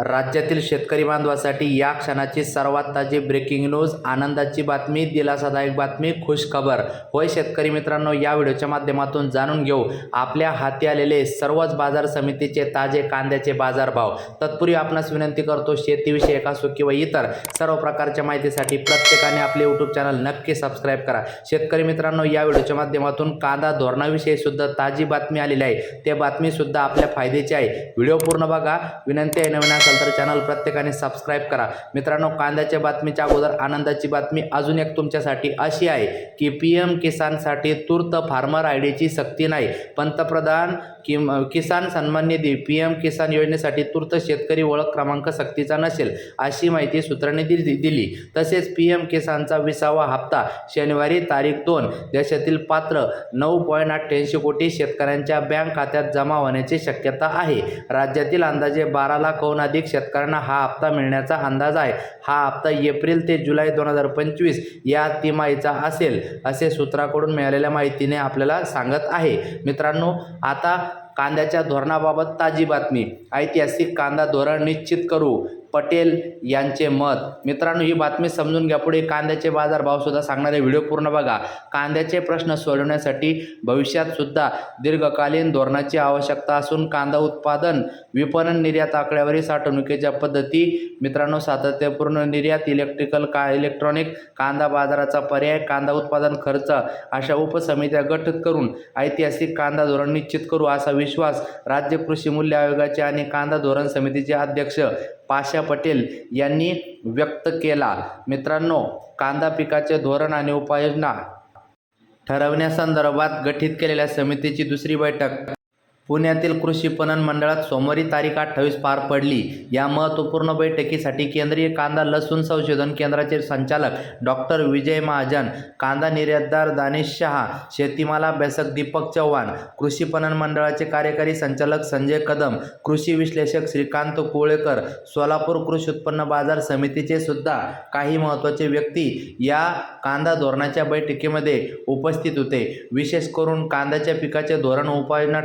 राज्यातील शेतकरी बांधवासाठी या क्षणाची सर्वात ताजी ब्रेकिंग न्यूज आनंदाची बातमी दिलासादायक बातमी खुश खबर होय शेतकरी मित्रांनो या व्हिडिओच्या माध्यमातून जाणून घेऊ. आपल्या हाती आलेले सर्वच बाजार समितीचे ताजे कांद्याचे बाजारभाव. तत्पूर्वी आपणास विनंती करतो शेतीविषयक असो किंवा इतर सर्व प्रकारच्या माहितीसाठी प्रत्येकाने आपले यूट्यूब चॅनल नक्की सबस्क्राईब करा. शेतकरी मित्रांनो या व्हिडिओच्या माध्यमातून कांदा धोरणाविषयी सुद्धा ताजी बातमी आलेली आहे. ते बातमीसुद्धा आपल्या फायद्याची आहे. व्हिडिओ पूर्ण बघा. विनंती आहे नवीन असेल तर चॅनल प्रत्येकाने सबस्क्राईब करा. मित्रांनो कांद्याच्या बातमीच्या अगोदर आनंदाची बातमी अजून एक तुमच्यासाठी अशी आहे की पी एम किसानसाठी तूर्त फार्मर आय डीची सक्ती नाही. पंतप्रधान कि किसान सन्मान निधी पी एम किसान योजनेसाठी तूर्त शेतकरी ओळख क्रमांक सक्तीचा नसेल अशी माहिती सूत्रांनी दिली दिली. तसेच पी एम किसानचा विसावा हप्ता शनिवारी तारीख दोन देशातील पात्र नऊ पॉईंट अठ्ठ्याऐंशी कोटी शेतकऱ्यांच्या बँक खात्यात जमा होण्याची शक्यता आहे. राज्यातील अंदाजे बारा लाखहून अधिक शेतकऱ्यांना हा हप्ता मिळण्याचा अंदाज आहे. हा हप्ता एप्रिल ते जुलै दोन हजार पंचवीस या तिमाहीचा असेल असे सूत्राकडून मिळालेल्या माहितीने आपल्याला सांगत आहे. मित्रांनो आता कांद्याच्या धोरणाबाबत ताजी बातमी. ऐतिहासिक कांदा धोरण निश्चित करू. पटेल यांचे मत. मित्रांनो ही बातमी समजून घ्या पुढे. कांद्याचे बाजारभाव सुद्धा सांगणारे व्हिडिओ पूर्ण बघा. कांद्याचे प्रश्न सोडवण्यासाठी भविष्यात सुद्धा दीर्घकालीन धोरणाची आवश्यकता असून कांदा उत्पादन विपणन निर्यात आकड्यावरील साठवणुकीच्या पद्धती मित्रांनो सातत्यपूर्ण निर्यात इलेक्ट्रिकल का इलेक्ट्रॉनिक कांदा बाजाराचा पर्याय कांदा उत्पादन खर्च अशा उपसमित्या गठीत करून ऐतिहासिक कांदा धोरण निश्चित करू असा विश्वास राज्य कृषी मूल्य आयोगाचे आणि कांदा धोरण समितीचे अध्यक्ष पाशा पटेल यांनी व्यक्त केला. मित्रांनो कांदा पिकाचे धोरण आणि उपाययोजना ठरवण्यासंदर्भात गठीत केलेल्या समितीची दुसरी बैठक पुण्यातील कृषी पणन मंडळात सोमवारी तारीख अठ्ठावीस पार पडली. या महत्त्वपूर्ण बैठकीसाठी केंद्रीय कांदा लसूण संशोधन केंद्राचे संचालक डॉक्टर विजय महाजन कांदा निर्यातदार दानिश शहा शेतीमाल अभ्यासक दीपक चव्हाण कृषी पणन मंडळाचे कार्यकारी संचालक संजय कदम कृषी विश्लेषक श्रीकांत कोळेकर सोलापूर कृषी उत्पन्न बाजार समितीचे सुद्धा काही महत्त्वाचे व्यक्ती या कांदा धोरणाच्या बैठकीमध्ये उपस्थित होते. विशेष करून कांद्याच्या पिकाचे धोरण उपाययोजना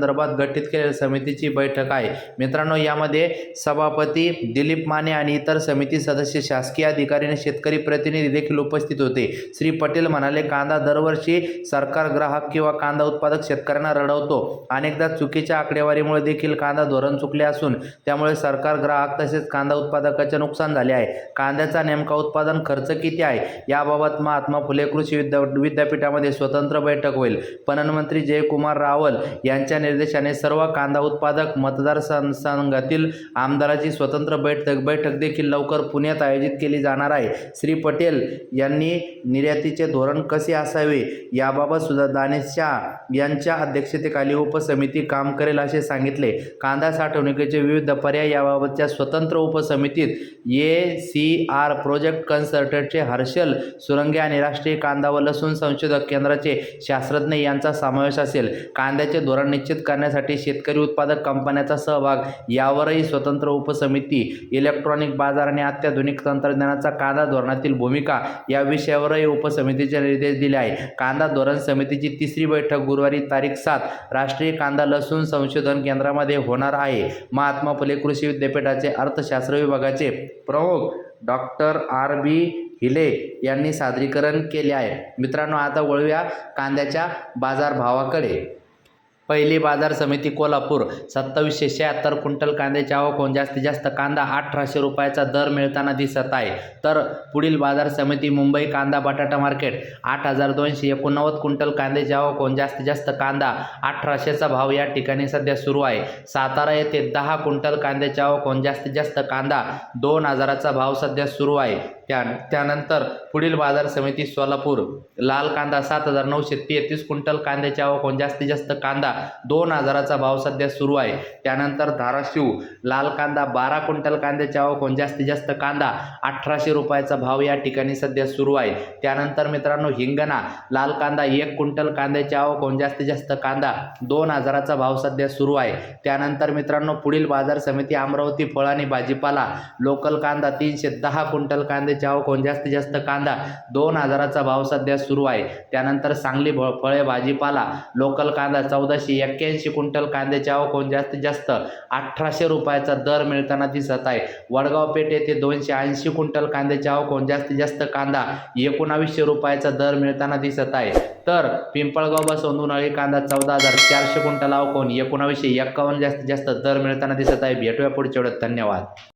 संदर्भात गठीत केलेल्या समितीची बैठक आहे. मित्रांनो यामध्ये सभापती दिलीप माने आणि इतर समिती सदस्य शासकीय अधिकारी आणि शेतकरी प्रतिनिधी देखील उपस्थित होते. श्री पटेल म्हणाले कांदा दरवर्षी सरकार ग्राहक किंवा कांदा उत्पादक शेतकऱ्यांना रडवतो. अनेकदा चुकीच्या आकडेवारीमुळे देखील कांदा धोरण चुकले असून त्यामुळे सरकार ग्राहक तसेच कांदा उत्पादकाचे नुकसान झाले आहे. कांद्याचा नेमका उत्पादन खर्च किती आहे? याबाबत महात्मा फुले कृषी विद्या विद्यापीठामध्ये स्वतंत्र बैठक होईल. पणन मंत्री जयकुमार रावल यांच्या निर्देशाने सर्व कांदा उत्पादक मतदारसंघातील आमदाराची स्वतंत्र बैठक बैठक देखील लवकर पुण्यात आयोजित केली जाणार आहे. श्री पटेल यांनी निर्यातीचे धोरण कसे असावे याबाबत सुद्धा दानेशा यांच्या अध्यक्षतेखाली उपसमिती काम करेल असे सांगितले. कांदा साठवणुकीचे विविध पर्याय याबाबतच्या स्वतंत्र उपसमितीत ए सी आर प्रोजेक्ट कन्सल्टंटचे हर्षल सुरंगे आणि राष्ट्रीय कांदा व लसूण संशोधक केंद्राचे शास्त्रज्ञ यांचा समावेश असेल. कांद्याचे धोरण निश्चित करण्यासाठी शेतकरी उत्पादक कंपन्यांचा सहभाग यावरही स्वतंत्र उपसमिती इलेक्ट्रॉनिक बाजार आणि अत्याधुनिक तंत्रज्ञानाचा कांदा धोरणातील भूमिका या विषयावरही उपसमितीचे निर्देश दिले आहे कांदा धोरण समितीची तिसरी बैठक गुरुवारी तारीख सात राष्ट्रीय कांदा लसूण संशोधन केंद्रामध्ये होणार आहे. महात्मा फुले कृषी विद्यापीठाचे अर्थशास्त्र विभागाचे प्रमुख डॉक्टर आर बी हिले यांनी सादरीकरण केले आहे. मित्रांनो आता वळूया कांद्याच्या बाजारभावाकडे. पहिली बाजार समिती कोल्हापूर. सत्तावीसशे शहात्तर क्विंटल कांद्याची आवक होऊन जास्तीत जास्त कांदा अठराशे रुपयाचा दर मिळताना दिसत आहे. तर पुढील बाजार समिती मुंबई कांदा बटाटा मार्केट. आठ हजार दोनशे एकोणनव्वद क्विंटल कांद्याची आवक होऊन जास्तीत जास्त कांदा अठराशेचा भाव या ठिकाणी सध्या सुरू आहे. सातारा येथे दहा क्विंटल कांद्याची आवक होऊन जास्तीत जास्त कांदा दोन हजाराचा भाव सध्या सुरू आहे. त्या त्यानंतर पुढील बाजार समिती सोलापूर. लाल कांदा सात हजार नऊशे तेहतीस क्विंटल कांद्याची आवक होऊन जास्तीत जास्त कांदा दोन हजाराचा भाव सध्या सुरू आहे. त्यानंतर धाराशिव लाल कांदा बारा क्विंटल कांद्याची आवक होऊन जास्तीत जास्त कांदा अठराशे रुपयाचा भाव या ठिकाणी सध्या सुरू आहे. त्यानंतर मित्रांनो हिंगणा लाल कांदा एक क्विंटल कांद्याची आवक होऊन जास्तीत जास्त कांदा दोन हजाराचा भाव सध्या सुरू आहे. त्यानंतर मित्रांनो पुढील बाजार समिती अमरावती फळ आणि भाजीपाला लोकल कांदा तीनशे दहा क्विंटल कांद्याची आवक होऊन जास्तीत जास्त कांदा दोन हजाराचा भाव सध्या सुरू आहे. त्यानंतर सांगली फळे भाजीपाला लोकल कांदा चौदाशे वर्षी एक्क्याऐंशी क्विंटल कांद्याची आवक होऊन जास्तीत जास्त अठराशे रुपयाचा दर मिळताना दिसत आहे. वडगाव पेठ येथे दोनशे ऐंशी क्विंटल कांद्याची आवक होऊन जास्तीत जास्त कांदा एकोणावीसशे रुपयाचा दर मिळताना दिसत आहे. तर पिंपळगाव बसवून उन्हाळी कांदा चौदा हजार चारशे क्विंटल आवक होऊन एकोणावीसशे एक्कावन्न जास्तीत जास्त दर मिळताना दिसत आहे. भेटूया पुढच्या वेळेत. धन्यवाद.